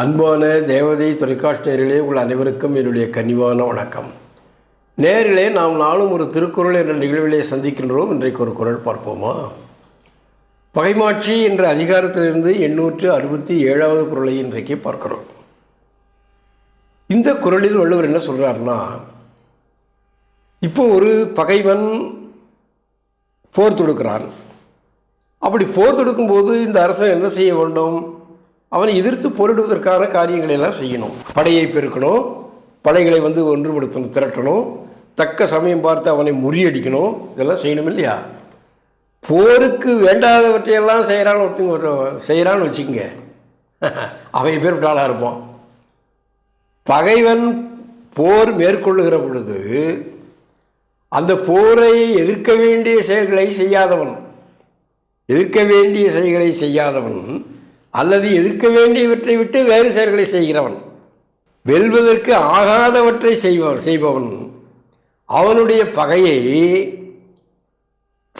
அன்பான தேவதை தொலைக்காட்சியர்களே உங்கள் அனைவருக்கும் என்னுடைய கனிவான வணக்கம். நேரிலே நாம் நாளும் ஒரு திருக்குறள் என்ற நிகழ்விலே சந்திக்கின்றோம். இன்றைக்கு ஒரு குரல் பார்ப்போமா? பகைமாட்சி என்ற அதிகாரத்திலிருந்து எண்ணூற்று அறுபத்தி ஏழாவது குரலை இன்றைக்கு பார்க்கிறோம். இந்த குறளில் வள்ளுவர் என்ன சொல்கிறாருன்னா இப்போ ஒரு பகைவன் போர் தொடுக்கிறான். அப்படி போர் தொடுக்கும்போது இந்த அரசன் என்ன செய்ய வேண்டும்? அவனை எதிர்த்து போரிடுவதற்கான காரியங்களை எல்லாம் செய்யணும். படையை பெருக்கணும் படைகளை வந்து ஒன்றுபடுத்தணும் திரட்டணும் தக்க சமயம் பார்த்து அவனை முறியடிக்கணும் இதெல்லாம் செய்யணும் இல்லையா? போருக்கு வேண்டாதவற்றையெல்லாம் செய்கிறான்னு ஒருத்தங்க ஒரு செய்கிறான்னு வச்சுக்கோங்க. அவன் பேர் ஆளாக இருப்பான் பகைவன் போர் மேற்கொள்ளுகிற பொழுது அந்த போரை எதிர்க்க வேண்டிய செயல்களை செய்யாதவன் எதிர்க்க வேண்டிய செயல்களை செய்யாதவன் அல்லது எதிர்க்க வேண்டியவற்றை விட்டு வேறு செயல்களை செய்கிறவன். வெல்வதற்கு ஆகாதவற்றை செய்பவன் செய்பவன். அவனுடைய பகையை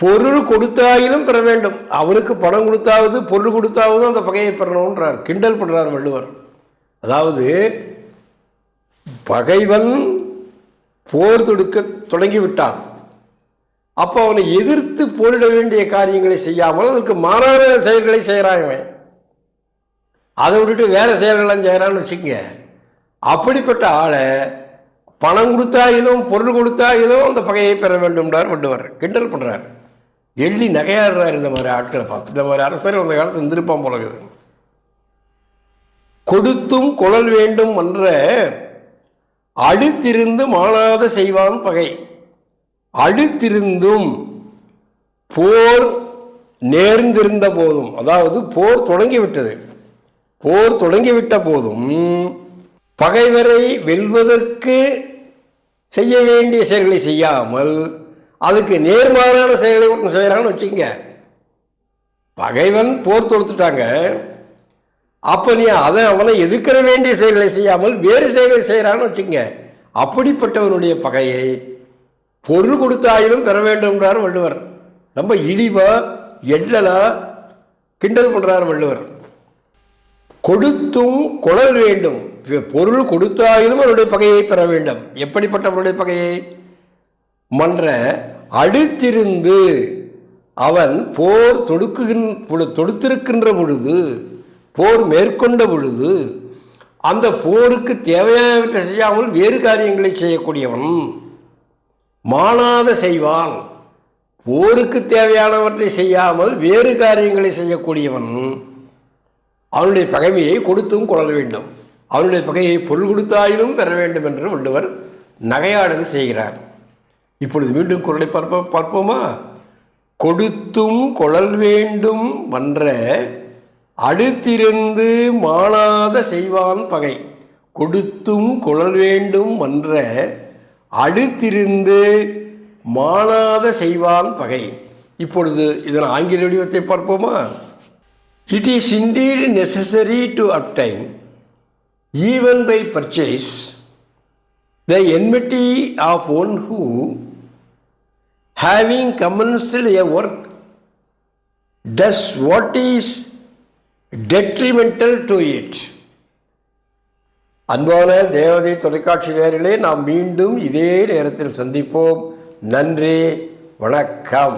பொருள் கொடுத்தாயிலும் பெற வேண்டும். அவனுக்கு பணம் கொடுத்தாவது பொருள் கொடுத்தாவது அந்த பகையை பெறணுன்றார் கிண்டல் பண்ணுறார் வள்ளுவர். அதாவது பகைவன் போர் தொடுக்க தொடங்கிவிட்டான். அப்போ அவனை எதிர்த்து போரிட வேண்டிய காரியங்களை செய்யாமல் அதற்கு மாறான செயல்களை செய்கிறான் இவன். அதை விட்டுட்டு வேறு செயல்கள்லாம் செய்கிறான்னு வச்சுக்கோங்க. அப்படிப்பட்ட ஆளை பணம் கொடுத்தாயிலும் பொருள் கொடுத்தாயிலும் அந்த பகையை பெற வேண்டும்டார் வள்ளுவர். கிண்டல் பண்ணுறார் எள்ளி நகையாடுறார் இந்த மாதிரி ஆட்களை பார்த்து. இந்த மாதிரி அரசர் அந்த காலத்தில் இருந்திருப்பான் போலகுது கொடுத்தும் குழல் வேண்டும் என்ற அழுத்திருந்து மாணாத செய்வான் பகை. அழுத்திருந்தும் போர் நேர்ந்திருந்த போதும். அதாவது போர் தொடங்கிவிட்டது போர் தொடங்கிவிட்ட போதும் பகைவரை வெல்வதற்கு செய்ய வேண்டிய செயல்களை செய்யாமல் அதுக்கு நேர்மாறான செயலை ஒருத்தன் செய்கிறான்னு வச்சுங்க பகைவன் போர் தொடுத்துட்டாங்க. அப்போ நீ அதை அவனை எதிர்க்கிற வேண்டிய செயல்களை செய்யாமல் வேறு செயல்களை செய்கிறான்னு வச்சுங்க அப்படிப்பட்டவனுடைய பகையை பொருள் கொடுத்தாயிலும் பெற வேண்டும்ன்றார் வள்ளுவர். ரொம்ப இழிவா எள்ளலா கிண்டல் பண்ணுறார் வள்ளுவர். கொடுத்தும் கொடல் வேண்டும். பொருள் கொடுத்தாயிலும் அவருடைய பகையை பெற வேண்டும். எப்படிப்பட்டவருடைய பகையை? மன்ற அடுத்திருந்து அவன் போர் தொடுக்குகின் தொடுத்திருக்கின்ற பொழுது போர் மேற்கொண்ட பொழுது அந்த போருக்கு தேவையானவற்றை செய்யாமல் வேறு காரியங்களை செய்யக்கூடியவன் மானாத செய்வான். போருக்கு தேவையானவற்றை செய்யாமல் வேறு காரியங்களை செய்யக்கூடியவன் அவனுடைய பகைமையை கொடுத்தும் கொள்ள வேண்டும். அவனுடைய பகையை பொருள் கொடுத்தாயிலும் பெற வேண்டும் என்று வள்ளுவர் நகையாடல் செய்கிறார். இப்பொழுது மீண்டும் குரலை பார்ப்போம் பார்ப்போமா? கொடுத்தும் கொழல் வேண்டும் மன்ற அடுத்திருந்து மாணாத செய்வான் பகை. கொடுத்தும் கொழல் வேண்டும் மன்ற அடுத்திருந்து மாணாத செய்வான் பகை. இப்பொழுது இதன் ஆங்கில வடிவத்தை பார்ப்போமா? it is indeed necessary to obtain even by purchase the enmity of one who having commenced a work does what is detrimental to it அன்பான தேவதை தொலைக்காட்சி நேரிலே நாம் மீண்டும் இதே நேரத்தில் சந்திப்போம் நன்றி வணக்கம்